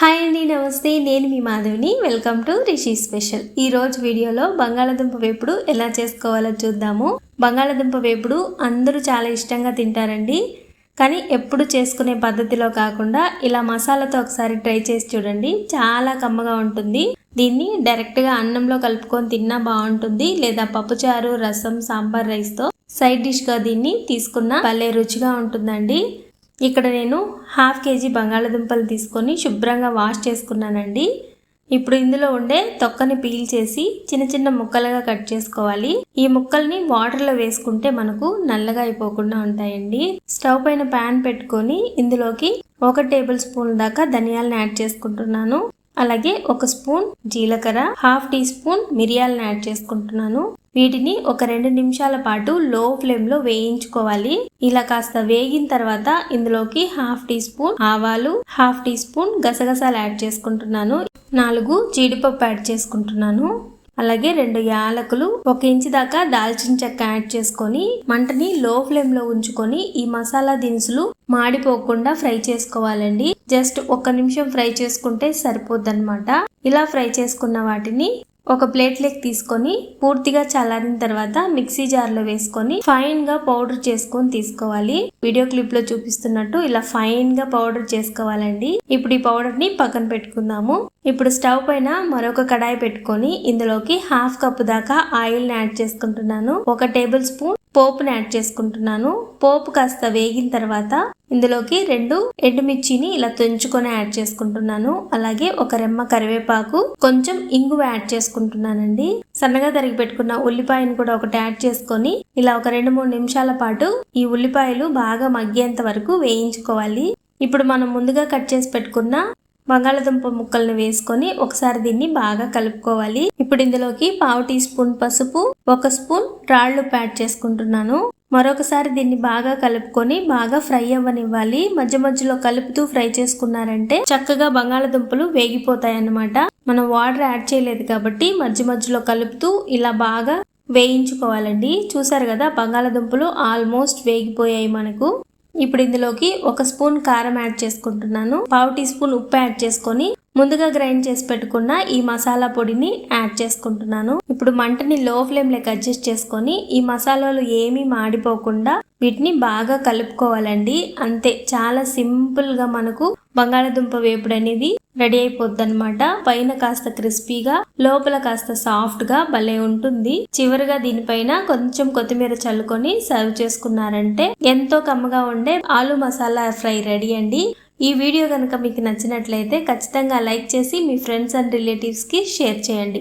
Hi అండి నమస్తే. నేను మీ మాధవిని వెల్కమ్ టు రిషి స్పెషల్. ఈ రోజు వీడియోలో బంగాళాదుంప వేపుడు ఎలా చేసుకోవాలో చూద్దాము. బంగాళాదుంప వేపుడు అందరూ చాలా ఇష్టంగా తింటారండి. కానీ ఎప్పుడు చేసుకునే పద్ధతిలో కాకుండా ఇలా మసాలాతో ఒకసారి ట్రై చేసి చూడండి. చాలా కమ్మగా ఉంటుంది. దీన్ని డైరెక్ట్గా అన్నంలో కలుపుకొని తిన్నా బాగుంటుంది. లేదా పప్పుచారు రసం సాంబార్ రైస్తో. సైడ్ డిష్గా దీన్ని తీసుకున్న భలే రుచిగా ఉంటుందండి. ఇక్కడ నేను హాఫ్ కేజీ బంగాళదుంపలు తీసుకొని శుభ్రంగా వాష్ చేసుకున్నానండి. ఇప్పుడు ఇందులో ఉండే తొక్కని పీల్ చేసి చిన్న చిన్న ముక్కలుగా కట్ చేసుకోవాలి. ఈ ముక్కల్ని వాటర్లో వేసుకుంటే మనకు నల్లగా అయిపోకుండా ఉంటాయండి. స్టవ్ పైన ప్యాన్ పెట్టుకొని ఇందులోకి ఒక టేబుల్ స్పూన్ దాకా ధనియాలను యాడ్ చేసుకుంటున్నాను. అలాగే ఒక స్పూన్ జీలకర్ర హాఫ్ టీ స్పూన్ మిరియాలను యాడ్ చేసుకుంటున్నాను. వీటిని ఒక రెండు నిమిషాల పాటు లో ఫ్లేమ్లో వేయించుకోవాలి. ఇలా కాస్త వేగిన తర్వాత ఇందులోకి హాఫ్ టీ స్పూన్ ఆవాలు హాఫ్ టీ స్పూన్ గసగసాలు యాడ్ చేసుకుంటున్నాను. నాలుగు జీడిపప్పు యాడ్ చేసుకుంటున్నాను. అలాగే రెండు యాలకులు ఒక ఇంచు దాకా దాల్చిన చెక్క యాడ్ చేసుకొని మంటని లో ఫ్లేమ్లో ఉంచుకొని ఈ మసాలా దినుసులు మాడిపోకుండా ఫ్రై చేసుకోవాలండి. జస్ట్ ఒక నిమిషం ఫ్రై చేసుకుంటే సరిపోద్ది ఇలా ఫ్రై చేసుకున్న వాటిని ఒక ప్లేట్లోకి తీసుకొని పూర్తిగా చల్లారిన తర్వాత మిక్సీ జార్లో వేసుకొని ఫైన్గా పౌడర్ చేసుకొని తీసుకోవాలి. వీడియో క్లిప్లో చూపిస్తున్నట్టు ఇలా ఫైన్గా పౌడర్ చేసుకోవాలండి. ఇప్పుడు ఈ పౌడర్ని పక్కన పెట్టుకుందాము. ఇప్పుడు స్టవ్ పైన మరొక కడాయి పెట్టుకొని ఇందులోకి హాఫ్ కప్ దాకా ఆయిల్ని యాడ్ చేసుకుంటున్నాను. ఒక టేబుల్ స్పూన్ పోపుని యాడ్ చేసుకుంటున్నాను. పోపు కాస్త వేగిన తర్వాత ఇందులోకి రెండు ఎండుమిర్చిని ఇలా తుంచుకొని యాడ్ చేసుకుంటున్నాను. అలాగే ఒక రెమ్మ కరివేపాకు కొంచెం ఇంగువ యాడ్ చేసుకుంటున్నానండి. సన్నగా తరిగి పెట్టుకున్న ఉల్లిపాయను కూడా ఒకటి యాడ్ చేసుకొని ఇలా ఒక రెండు మూడు నిమిషాల పాటు ఈ ఉల్లిపాయలు బాగా మగ్గేంత వరకు వేయించుకోవాలి. ఇప్పుడు మనం ముందుగా కట్ చేసి పెట్టుకున్న బంగాళదుంప ముక్కల్ని వేసుకొని ఒకసారి దీన్ని బాగా కలుపుకోవాలి. ఇప్పుడు ఇందులోకి పావు టీ స్పూన్ పసుపు ఒక స్పూన్ రాళ్ళు యాడ్ చేసుకుంటున్నాను. మరొకసారి దీన్ని బాగా కలుపుకొని బాగా ఫ్రై అవ్వనివ్వాలి. మధ్య మధ్యలో కలుపుతూ ఫ్రై చేసుకున్నారంటే చక్కగా బంగాళదుంపలు వేగిపోతాయి అన్నమాట మనం వాటర్ యాడ్ చేయలేదు కాబట్టి మధ్య మధ్యలో కలుపుతూ ఇలా బాగా వేయించుకోవాలండి. చూసారు కదా బంగాళదుంపలు ఆల్మోస్ట్ వేగిపోయాయి మనకు. ఇప్పుడు ఇందులోకి ఒక స్పూన్ కారం యాడ్ చేసుకుంటున్నాను. పావు టీ స్పూన్ ఉప్పు యాడ్ చేసుకొని ముందుగా గ్రైండ్ చేసి పెట్టుకున్న ఈ మసాలా పొడిని యాడ్ చేసుకుంటున్నాను. ఇప్పుడు మంటని లో ఫ్లేమ్ లెక్క అడ్జస్ట్ చేసుకొని ఈ మసాలాలు ఏమీ మాడిపోకుండా వీటిని బాగా కలుపుకోవాలండి. అంతే చాలా సింపుల్గా మనకు బంగాళదుంప వేపుడు అనేది రెడీ అయిపోద్ది అనమాట పైన కాస్త క్రిస్పీగా లోపల కాస్త సాఫ్ట్గా భలే ఉంటుంది. చివరిగా దీనిపైన కొంచెం కొత్తిమీర చల్లుకొని సర్వ్ చేసుకున్నారంటే ఎంతో కమ్మగా ఉండే ఆలు మసాలా ఫ్రై రెడీ అండి. ఈ వీడియో కనుక మీకు నచ్చినట్లయితే ఖచ్చితంగా లైక్ చేసి మీ ఫ్రెండ్స్ అండ్ రిలేటివ్స్కి షేర్ చేయండి.